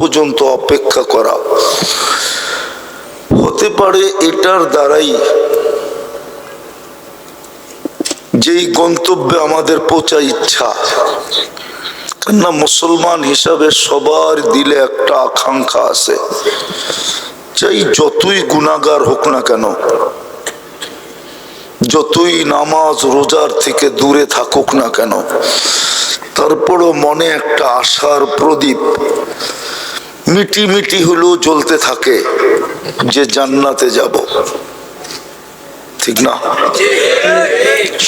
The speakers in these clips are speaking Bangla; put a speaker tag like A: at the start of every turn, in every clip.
A: পর্যন্ত অপেক্ষা করা। হতে পারে এটার দ্বারাই যেই গন্তব্যে আমাদের পৌঁছা ইচ্ছা। না মুসলমান হিসাবে সবার দিলে একটা আকাঙ্ক্ষা আছে। চাই যতই গুণাগার হোক না কেন, যতই নামাজ রোজার থেকে দূরে থাকুক না কেন, তারপরও মনে একটা আশার প্রদীপ মিটি মিটি হলেও জ্বলতে থাকে যে জান্নাতে যাব। ঠিক না?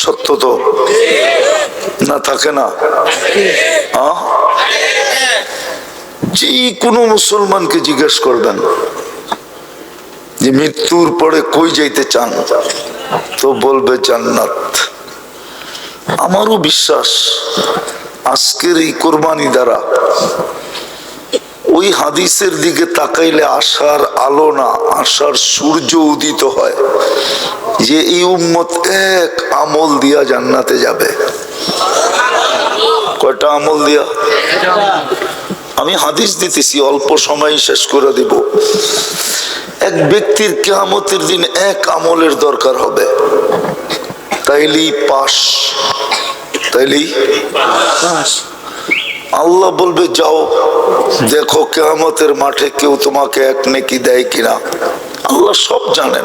A: সত্য তো? না, থাকে না? যে কোনো মুসলমানকে জিজ্ঞেস করবেন যে মৃত্যুর পরে কই যাইতে চান? তো বলবে জান্নাত। আমারও বিশ্বাস আজকের এই কোরবানি দ্বারা ওই হাদিসের দিকে তাকাইলে আশার আলো না, আশার সূর্য উদিত হয় যে এই উম্মত এক আমল দিয়া জান্নাতে যাবে। কয়টা আমল দিয়া? আমি হাদিস দিতেছি, অল্প সময় শেষ করে দিব। এক ব্যক্তির কেয়ামতের দিন এক আমলের দরকার হবে। তাইলেই পাশ, তাইলেই আল্লাহ বলবে, যাও, দেখো কেয়ামতের মাঠে কেউ তোমাকে এক নেকি দেয় কিনা। আল্লাহ সব জানেন।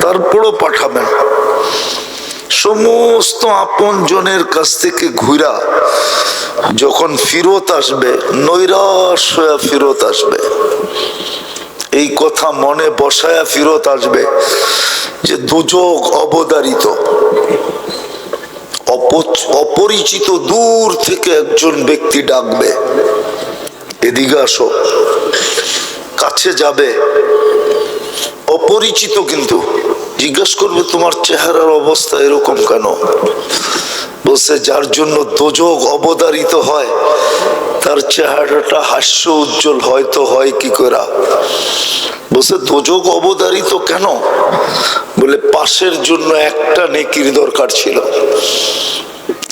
A: তারপরও পাঠাবেন। সমস্ত আপন জনের কাছ থেকে ঘুরা যখন ফিরত আসবে, নৈরাশ হয়ে ফিরত আসবে। এই কথা মনে বসায়া ফিরত আসবে যে দুযোগ অবদারিত। অপরিচিত দূর থেকে একজন ব্যক্তি ডাকবে। এদিকে আসো। কাছে যাবে। অপরিচিত কিন্তু। জিজ্ঞেস করবে, তোমার চেহারার অবস্থা এরকম কেন? বলছে, যার জন্য দোজক অবদারিত হয়, তার চেহারাটা হাস্য উজ্জ্বল হয়তো হয় কি করা বলছে, দোজক অবদারিত কেন? বলে, পাশের জন্য একটা নেকির দরকার ছিল,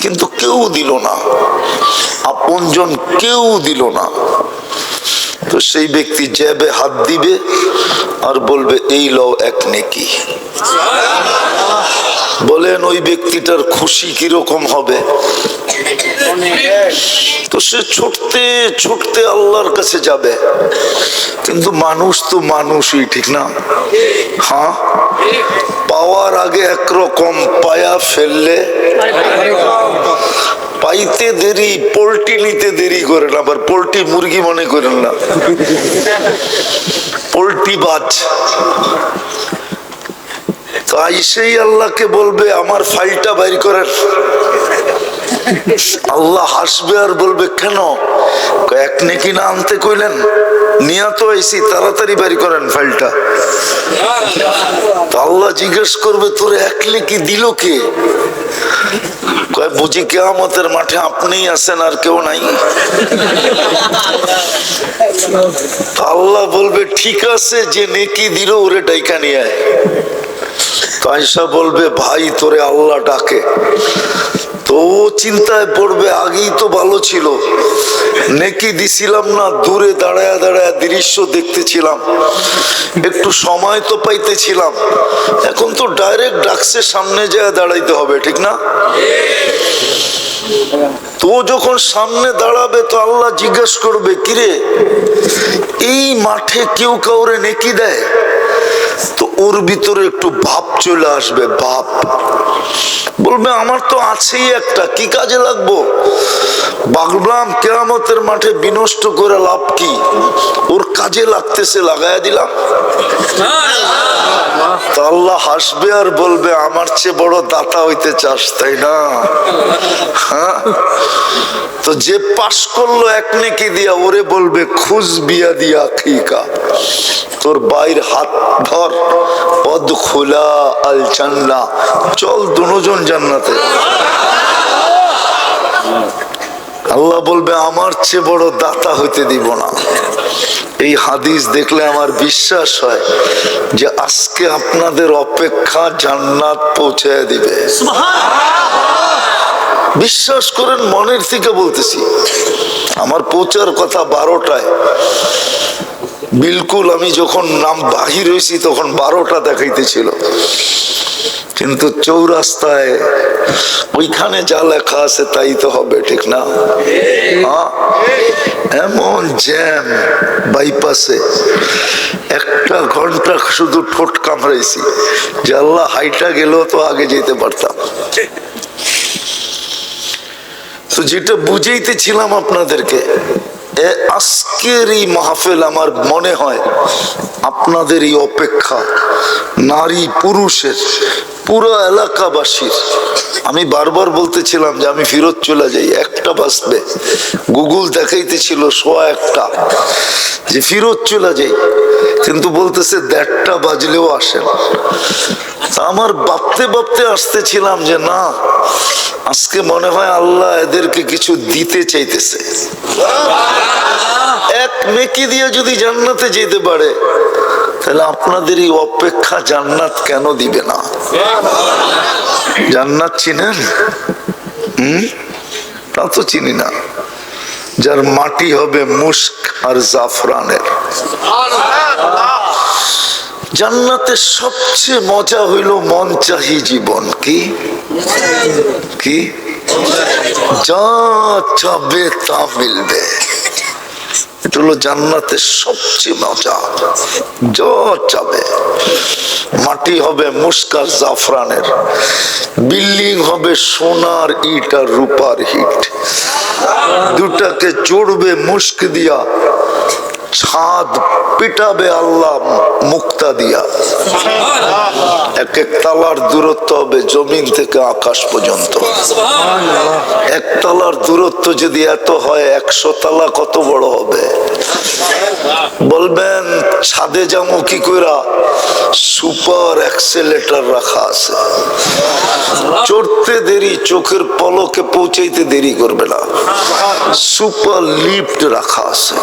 A: কিন্তু কেউ দিল না, আপনজন কেউ দিল না। তো সেই ব্যক্তি জ্যাবে হাত দিবে আর বলবে, এই লও এক নেকি। বলেন ওই ব্যক্তিটার খুশি কীরকম হবে? তো সে ছুটতে ছুটতে আল্লাহর কাছে যাবে। কিন্তু মানুষ তো মানুষই, ঠিক না? হ্যাঁ? পাওয়ার আগে একরকম পায়া ফেললে পাইতে দেরি, পোল্ট্রি নিতে দেরি করেন আবার, পোল্ট্রি মুরগি মনে করেন না। পোল্ট্রি বাজ। তো আইসেই আল্লাহকে বলবে, আমার ফাইলটা বাইর করার আল্লাহ হাসবে আর বলবে, কেন? এক নেকি না আনতে কইলেন, নিয়া তো আইসি তাড়াতাড়ি বাড়ি করেন ফাইলটা। আল্লাহ জিজ্ঞেস করবে, তোর এক নেকি দিল কে? বুঝি কেয়ামতের মাঠে আপনিই আছেন আর কেউ নাই। আল্লাহ বলবে, ঠিক আছে, যে নেকি দিল, ওরে ডাইকা নিয়ে আয়। তো আয়সা বলবে, ভাই, তোরে আল্লাহ ডাকে। তো চিন্তায় পড়বে, আগেই তো ভালো ছিল। নেকি দিছিলাম না, দূরে দাঁড়ায় দাঁড়ায় দৃশ্য দেখতেছিলাম। একটু সময় তো পাইতেছিলাম। এখন তো ডাইরেক্ট ডাকসে সামনে যায় দাঁড়াইতে হবে, ঠিক না? তো যখন সামনে দাঁড়াবে, তো আল্লাহ জিজ্ঞেস করবে, কিরে, এই মাঠে কেউ কাউরে নেকি দেয়? ওর ভিতরে একটু ভাব চলে আসবে, ভাব। বলবে, আমার তো আছেই একটা, কি কাজে লাগবো? বাগলাম কেরামতের মাঠে বিনষ্ট করে লাভ কি? ওর কাজে লাগতেছে লাগাইয়া দিলাম। আল্লাহ হাসবে আর বলবে, আমার চেয়ে বড় দাতা হইতে চাস, তাই না? হ্যাঁ? তো যে পাশ করল এক নেকি দিয়া, ওরে বলবে খুশ বিয়া দিয়া খিকা তোর বাইর হাত ধর, পদ খোলা আল জান্না চল দুজন জান্নাতে। আল্লাহ বলবে আমার চেয়ে বড় দাতা হইতে দিব না। এই হাদিস দেখলে আমার বিশ্বাস হয় যে আজকে আপনাদের অপেক্ষা জান্নাত পৌঁছায় দিবে। বিশ্বাস করেন মনের থেকে বলতেছি আমার পৌঁছার কথা বারোটায়। বিলকুল আমি যখন নাম বাহির হয়েছি তখন বারোটা দেখাইতেছিল। কিন্তু চৌরাস্তায় ওইখানে যা লেখা আছে তাই তো হবে, ঠিক না হ্যাঁ? এমন জ্যাম বাইপাসে, একটা ঘণ্টা শুধু ঠোঁট কামড়াইছি, যে আল্লাহ হাইটা গেলেও তো আগে যেতে পারতাম তো যেটা বুঝাইতেছিলাম আপনাদেরকে আজকের এই মাহফিল আমার মনে হয় আপনাদের এই অপেক্ষা নারী পুরুষের পুরো এলাকাবাসীর। আমি বারবার বলতেছিলাম যে আমি ফেরত চলে যাই, একটা বাঁচবে গুগল দেখাইতেছিল সোয়া একটা। যে ফিরত চলে যাই, কিন্তু বলতেছে দেড়টা বাজলেও আসেন তা আমার ভাবতে ভাবতে আসতেছিলাম যে না, আজকে মনে হয় আল্লাহ এদেরকে কিছু দিতে চাইতেছে। এক নেকি দিয়ে যদি জান্নাতে যেতে পারে, তাহলে আপনাদের এই অপেক্ষা জান্নাত কেন দিবে না? জান্নাত চিনেন? হুম? তা তো চিনি না। যার মাটি হবে মুস্ক আর জাফরানের। জান্নাতের সবচেয়ে মজা হইল মন চাহি জীবন। কি? কি? যা চাবে তা মিলবে। এটা হলো জান্নাতের সবচেয়ে মজা। যা চাবে মাটি হবে মুস্কার জাফরানের, বিল্ডিং হবে সোনার ইট আর রূপার হিট। দুটাকে চড়বে মুস্ক দিয়া। ছাদ পিটাবে আল্লাহ মুক্তা দিয়া। এক এক তালার দূরত্ব হবে জমিন থেকে আকাশ পর্যন্ত। এক তালার দূরত্ব যদি এত হয় একশো তালা কত বড় হবে? বলবেন ছাদে যাব কি কইরা? সুপার অ্যাক্সেলেটার রাখা আছে। চড়তে দেরি চোখের পলকে পৌঁছাইতে দেরি করবে না। সুপার লিফট রাখা আছে।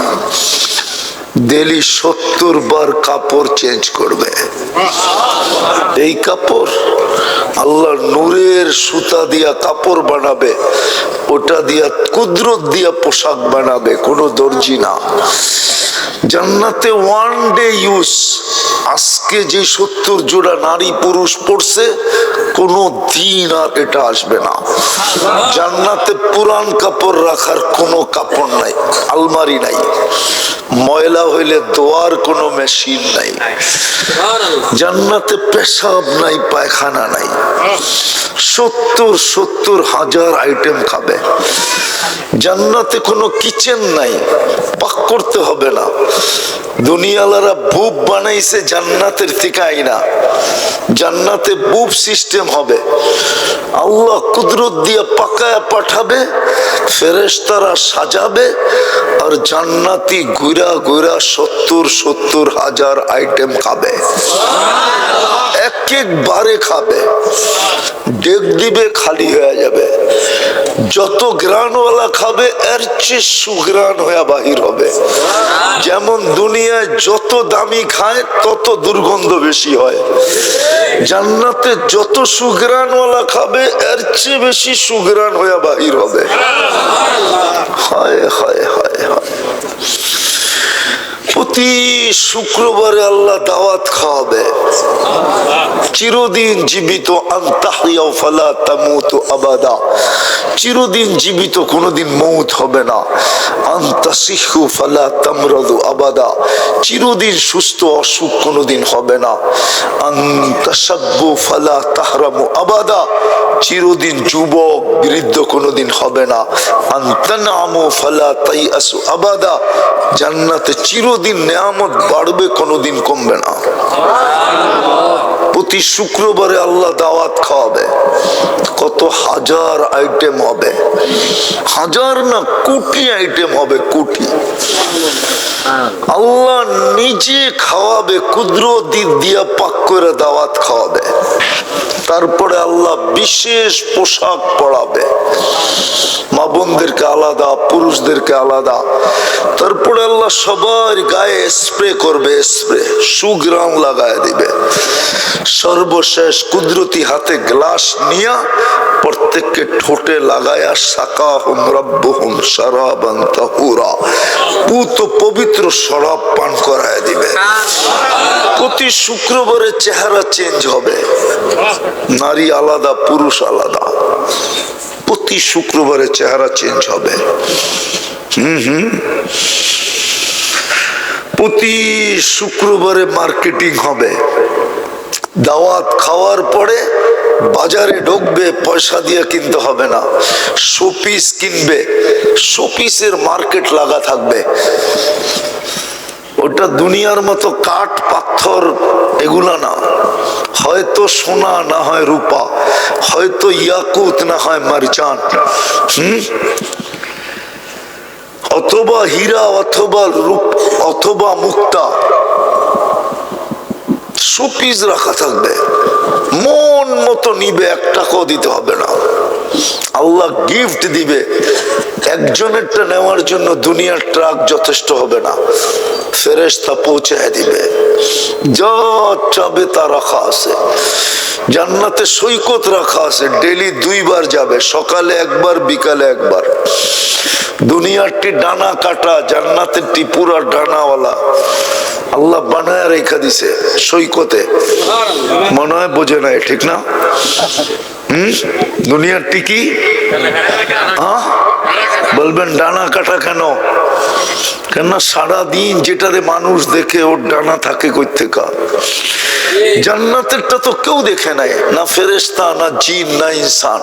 A: ডেলি সত্তর বার কাপড় চেঞ্জ করবে। এই কাপড় আল্লাহ নূরের সুতা দিয়া কাপড় বানাবে, ওটা দিয়া কুদরত দিয়া পোশাক বানাবে, কোনো দর্জি না। জান্নাতে ওয়ান ডে ইউজ আজকে যে সত্তর জোড়া নারী পুরুষ পড়ছে কোনো দিন আর এটা আসবে না। জান্নাতে পুরান কাপড় রাখার কোনো কাপড় নাই, আলমারি নাই। ময়লা হইলে দোয়ার কোনো মেশিন নাই। জান্নাতে পেশাব নাই পায়খানা নাই। সত্তর সত্তর হাজার আইটেম খাবে। জান্নাতে কোনো কিচেন নাই পাক করতে হবে না। দুনিয়ালারা বুব বানাইছে জান্নাতের থেকে আইনা। জান্নাতে বুব সিস্টেম হবে। আল্লাহ কুদরত দিয়ে পাকায় পাঠাবে, ফেরেশতারা সাজাবে আর জান্নাতি ঘুরা ঘুরা সত্তর সত্তর হাজার আইটেম খাবে। এক একবারে খাবে। ডেক দিবে খালি হয়ে যাবে। যত গ্রানওয়ালা খাবে, এর চেয়ে সুগ্রান হয়ে বাহির হবে। যেমন দুনিয়ায় যত দামি খায়, তত দুর্গন্ধ বেশি হয়। জান্নাতে যত সুগ্রানওয়ালা খাবে, এর চেয়ে বেশি সুগ্রান হয়ে বাহির হবে। হায় হায় হায় হায়। প্রতি শুক্রবারে আল্লাহ দাওয়াত খাওয়াবে। চিরদিন জীবিত। আন্তাহিয়াও ফালা তামুত আবাদা। চিরদিন জীবিত, কোনোদিন মৌত হবে না। আন্তাসিহু ফালা তামরাদু আবাদা। চিরদিন সুস্থ, অসুখ কোনোদিন হবে না। আন্তাসাব্বু ফালা তাহরামু আবাদা। চিরদিন যুবক, বৃদ্ধ কোনোদিন হবে না। আন্তানামু ফালা তাই আসু আবাদা। জান্নাতে চিরদিন নেয়ামত বাড়বে, কোনোদিন কমবে না। প্রতি শুক্রবারে আল্লাহ দাওয়াত খাওয়াবে। কত হাজার আইটেম হবে। হাজার না কোটি আইটেম হবে, কোটি। আল্লাহ নিজে খাওয়াবে, কুদরতি দিয়া পাক করে দাওয়াত খাওয়াবে। তারপরে আল্লাহ বিশেষ পোশাক পরাবে। মা বোনদেরকে আলাদা পুরুষদেরকে আলাদা। তারপরে আল্লাহ সবার গায়ে স্প্রে করবে স্প্রে সুগ্রাম লাগায় দিবে। সর্বশেষ কুদরতি হাতে গ্লাস নিয়া প্রত্যেককে ঠোঁটে লাগায়া সাকা হুম রব্ব হুম সারাবান তাহুরা। পুত পবিত্র শরাব পান করায় দিবে। প্রতি শুক্রবারে চেহারা চেঞ্জ হবে। নারী আলাদা, পুরুষ আলাদা। প্রতি শুক্রবারে চেহারা চেঞ্জ হবে। প্রতি শুক্রবারে মার্কেটিং হবে। দাওয়াত খাওয়ার পরে বাজারে ঢুকবে, পয়সা দিয়ে কিনতে হবে না। শোপিস কিনবে। শোপিসের মার্কেট লাগা থাকবে। ওটা দুনিয়ার মতো কাঠ, পাথর, এগুলা না। হয়তো সোনা, না হয় রূপা। হয়তো ইয়াকুত, না হয় মারজান। হুম? অথবা হীরা, অথবা রূপ, অথবা মুক্তা। শোপিস রাখা থাকবে। মন মতো নিবে এক টাকাও দিতে হবে না। আল্লাহ গিফট দিবে। একজনেরটা নেওয়ার জন্য দুনিয়ার ট্রাক যথেষ্ট হবে না। ফেরেস্তা পৌঁছায় দিবে। যা তা রাখা আছে। জান্নাতে সৈকত রাখা আছে। ডেলি দুইবার যাবে, সকালে একবার, বিকালে একবার। দুনিয়ারটি ডানা কাটা জান্নাতেরটি পুরা ডানাওয়ালা। আল্লাহ বানায় রেখা দিছে সৈকতে। মনে হয় বোঝে নাই, ঠিক না? হম? দুনিয়ারটি কি? আহ? বলবেন, ডানা কাটা কেন? কেন সারাদিন যেটারে মানুষ দেখে ওর ডানা থাকে কই থেকে? জান্নাতেরটা তো কেউ দেখে নাই না ফেরেস্তা না জিন না ইনসান।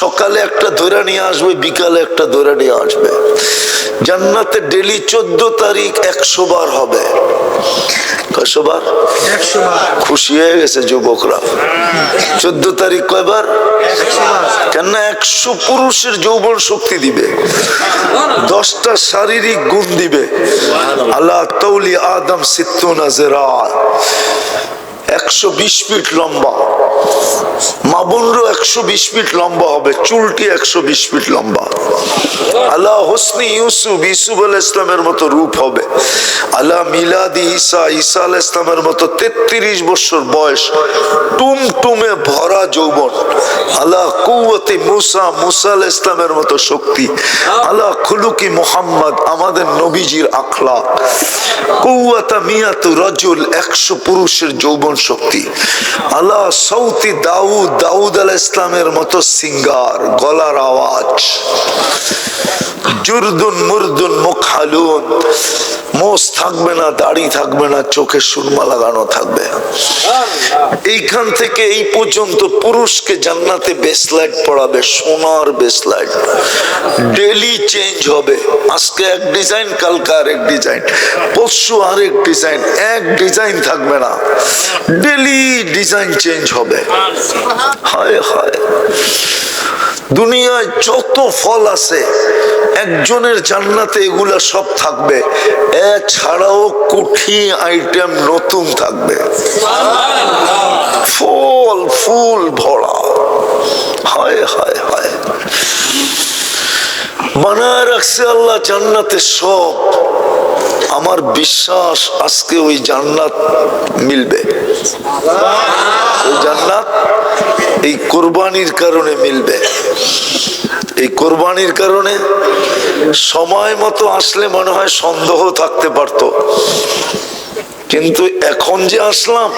A: সকালে একটা ধরে নিয়ে আসবে বিকালে একটা ধরে নিয়ে আসবে। জান্নাতে ডেলি চোদ্দ তারিখ একশো বার হবে। খুশি হয়ে গেছে যুবকরা। চোদ্দ তারিখ কয়বার? কেন একশো পুরুষের যৌবন শক্তি দিবে। দশটা শারীরিক গুণ দিবে। আল্লাহ তৌলি আদম সিত্তুনা জেরা একশো বিশ ফিট লম্বা। মা একশো বিশ ফিট লম্বা হবে, চুলটি একশো বিশ ফিট লম্বা। আল্লাহ হোসনি ইউসুফ আল ইসলামের মতো রূপ হবে। আল্লাহ মিলাদি আল ইসলামের মতো তেত্রিশ বছর বয়স, টুমটুমে ভরা যৌবন। আল্লাহ মুসা মুসা আল ইসলামের মতো শক্তি। আল্লাহ খুলুকি মোহাম্মদ, আমাদের নবীজির আখলা কুয়াতা মিয়াতু রজুল, একশো পুরুষের যৌবন শক্তি। আল্লাহ সৌতি দাউদ দাউদ আল ইসলামের মতো সিঙ্গার গলার আওয়াজ। জুরদুন মুরদুন মুখ হালুন মোষ থাকবে না, দাড়ি থাকবে না, চোখে সুরমা লাগানো থাকবে এইখান থেকে এই পর্যন্ত পুরুষকে জান্নাতে বেসলাইট পড়াবে, সোনার বেসলাইট ডেলি চেঞ্জ হবে। আজকে এক ডিজাইন কালকে আরেক ডিজাইন পরশু আরেক ডিজাইন এক ডিজাইন থাকবে না। ডেলি ডিজাইন চেঞ্জ হবে। হায় হায়। দুনিয়ায় যত ফল আছে, একজনের জান্নাতে এগুলা সব থাকবে। এছাড়াও কুঠি আইটেম নতুন থাকবে। ফল, ফুল, ভরা। হায় হায় হায়। বানায় রাখছে আল্লাহ জান্নাতে সব। আমার বিশ্বাস আজকে ওই জান্নাত মিলবে। ওই জান্নাত এই কোরবানির কারণে মিলবে। এই কোরবানির কারণে সময় মতো আসলে মনে হয় সন্দেহ থাকতে পারতো। কিন্তু এখন যে আসলাম,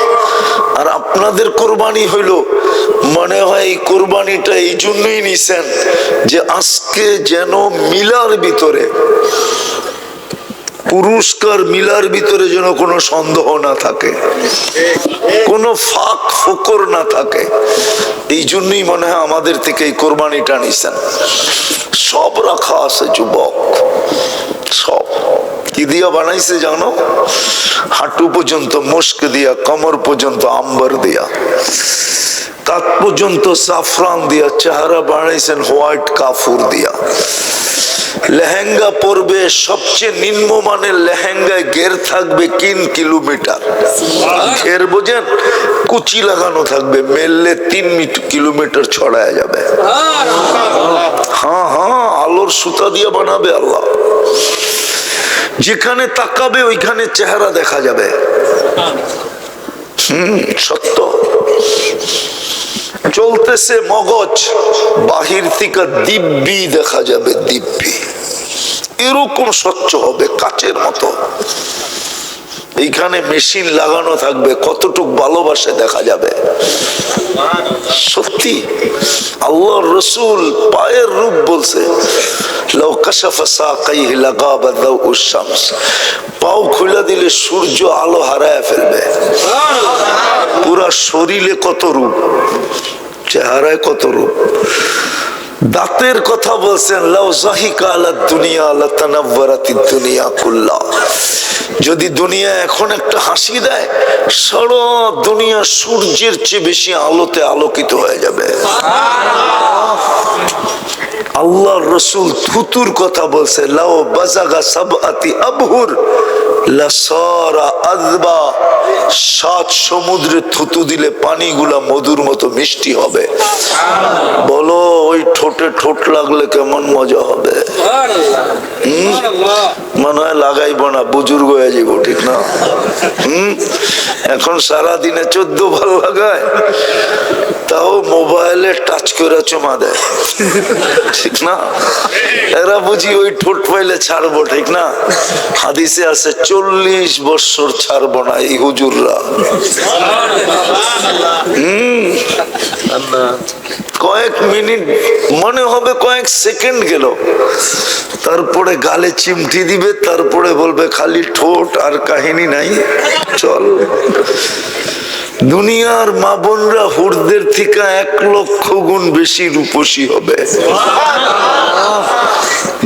A: আর আপনাদের কোরবানি হইল, মনে হয় এই কোরবানিটা এই জন্যই নিছেন যে আজকে যেন মিলার ভিতরে পুরস্কার মিলার ভিতরে যেন কোনো সন্দেহ না থাকে, কোনো ফাঁক ফোকর না থাকে, এই জন্যই মনে হয় আমাদের থেকে এই কোরবানিটা নিছেন। সব রাখা আছে, যুবক, সব। কি দিয়া বানাইছে জানো? হাঁটু পর্যন্ত মুস্ক দিয়া কমর পর্যন্ত আম্বার দিয়া। কাত পর্যন্ত সাফরান দিয়া চেহারা বানাইছেন হোয়াইট কাফুর দিয়া। লেহেঙ্গা পরবে সবচেয়ে নিম্নমানের লেহেঙ্গায় গের থাকবে তিন কিলোমিটার। ঘের বোঝেন? কুচি লাগানো থাকবে মেললে তিন মিট- কিলোমিটার ছড়ায় যাবে। হ্যাঁ হ্যাঁ আলোর সুতা দিয়ে বানাবে আল্লাহ। যেখানে তাকাবে, ওইখানে চেহারা দেখা যাবে। হম, সত্য। চলতেছে মগজ, বাহির থেকে দিব্যি দেখা যাবে, দিব্যি। এরকম স্বচ্ছ হবে কাচের মতো। এইখানে মেশিন লাগানো থাকবে, কতটুক ভালোবাসে দেখা যাবে। সত্যি আল্লাহ রসুল পায়ের রূপ বলছে পাও দিলে সূর্য আলো হারায় ফেলবে। পুরা শরীরে কত রূপ, চেহারায় কত রূপ। দাঁতের কথা বলছেন দুনিয়া কুল্লা। যদি দুনিয়া এখন একটা হাসি দেয়, সারা দুনিয়া সূর্যের চেয়ে বেশি আলোতে আলোকিত হয়ে যাবে। আল্লাহ রসুল থুতুর কথা বলছে, লাও বাজাগা সব আতি আবহুর আদবা সাত সমুদ্রে থুতু দিলে পানিগুলা মধুর মতো মিষ্টি হবে। বলো, ওই ঠোঁটে ঠোঁট লাগলে কেমন মজা হবে? মনে হয় লাগাইব না, বুজুর্গ হয়ে যাব ঠিক না? হম? এখন সারা দিনে চোদ্দ ভালো লাগায়। তাও মোবাইলে টাচ করে চমা দেয়। ঠিক না? এরা বুঝি ওই ঠোঁট পাইলে ছাড়বো, ঠিক না? হাদিসে আছে, চল্লিশ বছর ছাড়বো না এই হুজুররা। হম? কয়েক মিনিট, মনে হবে কয়েক সেকেন্ড গেল। তারপরে গালে চিমটি দিবে, তারপরে বলবে, খালি ঠোঁট আর কাহিনী নাই, চল। দুনিয়ার মা বোনরা হুরদের থেকে এক লক্ষ গুণ বেশি রূপসী হবে।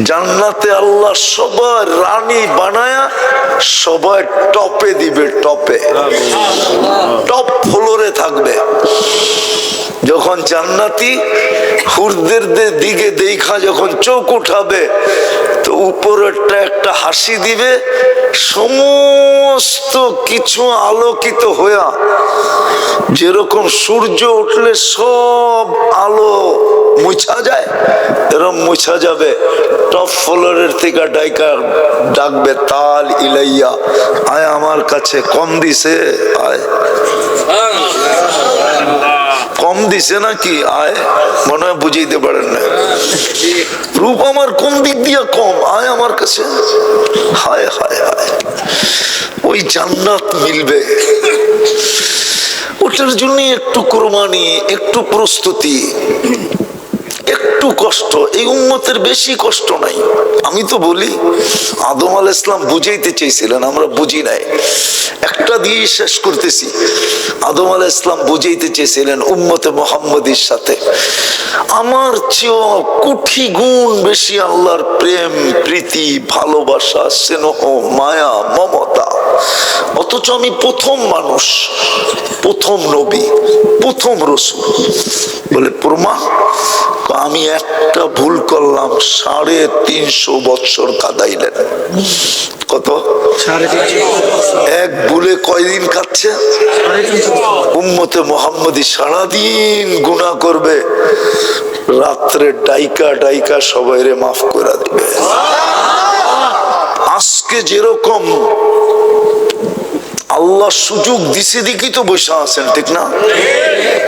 A: জান্নাতে আল্লাহ সবার রানী বানায়া সবাই টপে দিবে, টপে। টপ ফ্লোরে থাকবে। যখন জান্নাতি হুরদের দিকে দেখা, যখন চোখ উঠাবে তো উপরেরটা একটা হাসি দিবে। সমস্ত কিছু আলোকিত হইয়া যেরকম সূর্য উঠলে সব আলো মুছা যায় এরকম মুছা যাবে। টপ ফ্লোরের থেকে ডাইকা ডাকবে, তাল ইলাইয়া, আয় আমার কাছে, কম দিছে, আয়। কম দিছে নাকি? আয়, মনে হয় বুঝাইতে পারেন না। রূপ আমার কোন দিক দিয়ে কম? আয় আমার কাছে। হায় হায় হায়। ওই জান্নাত মিলবে। ওটার জন্য একটু কোরবানি, একটু প্রস্তুতি। একটু কষ্ট, এই উন্মতের বেশি কষ্ট নাই। আমি তো বলি, আদম আল ইসলাম বুঝাইতে চেয়েছিলেন আমরা বুঝি নাই। একটা দিয়ে শেষ করতেছি। আদম আল ইসলাম বুঝাইতে চেয়েছিলেন উম্মতে মোহাম্মদের সাথে। আমার চেয়েও কুঠি গুণ বেশি আল্লাহর প্রেম, প্রীতি, ভালোবাসা, স্নেহ, মায়া, মমতা। অথচ আমি প্রথম মানুষ, প্রথম নবী, প্রথম রসুল। বলে, প্রমা আমি একটা ভুল করলাম সাড়ে তিনশো বৎসর কাদাইলেন। কত? এক ভুলে কয়দিন কাটছে? উম্মতে মোহাম্মদী সারাদিন গুণা করবে। রাত্রে ডাইকা ডাইকা সবাইরে মাফ করে দিবে। আজকে যেরকম আল্লাহ সুযোগ দিছে দিকেই তো বসে আছেন ঠিক না?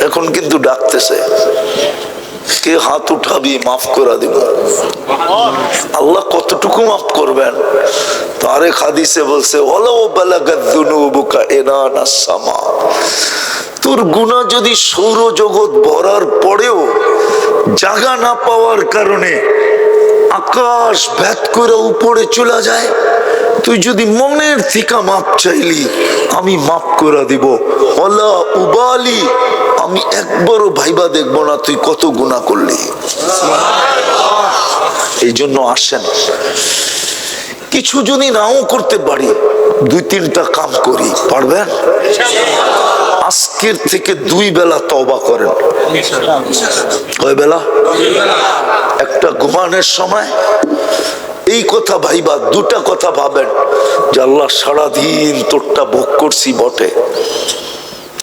A: এখন কিন্তু ডাকতেছে। কে হাত উঠাবি, মাফ করে দিব। আল্লাহ কতটুকু মাফ করবেন? তারে খাদিসে বলছে তোর গুণা যদি সৌরজগৎ ভরার পরেও জাগা না পাওয়ার কারণে আকাশ ভেদ করে উপরে চলে যায়, তুই যদি মনের থেকে মাপ চাইলি, আমি মাপ করে দিব। অলা উবালি আমি একবারও ভাইবা দেখব না, তুই কত গুণা করলি। এই জন্য আসেন। কিছু যদি নাও করতে পারি। দুই তিনটা কাম করি, পারবেন? আজকের থেকে দুই বেলা তবা করেন। কয় বেলা? একটা ঘুমানোর সময়। এই কথা ভাইবা, দুটা কথা ভাবেন যে আল্লাহ সারাদিন তোরটা ভোগ করছি বটে।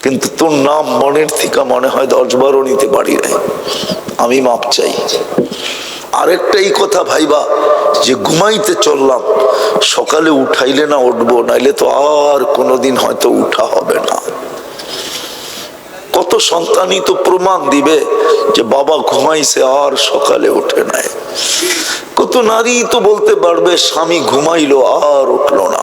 A: কিন্তু তোর নাম মনের থেকে মনে হয় দশ বারও নিতে পারি নাই। আমি মাপ চাই। আরেকটাই কথা ভাইবা, যে ঘুমাইতে চললাম, সকালে উঠাইলে না উঠবো, নাইলে তো আর কোনোদিন হয়তো উঠা হবে না। কত সন্তানই তো প্রমাণ দিবে যে বাবা ঘুমাইছে আর সকালে ওঠে নাই। কত নারী তো বলতে পারবে, স্বামী ঘুমাইলো আর উঠল না।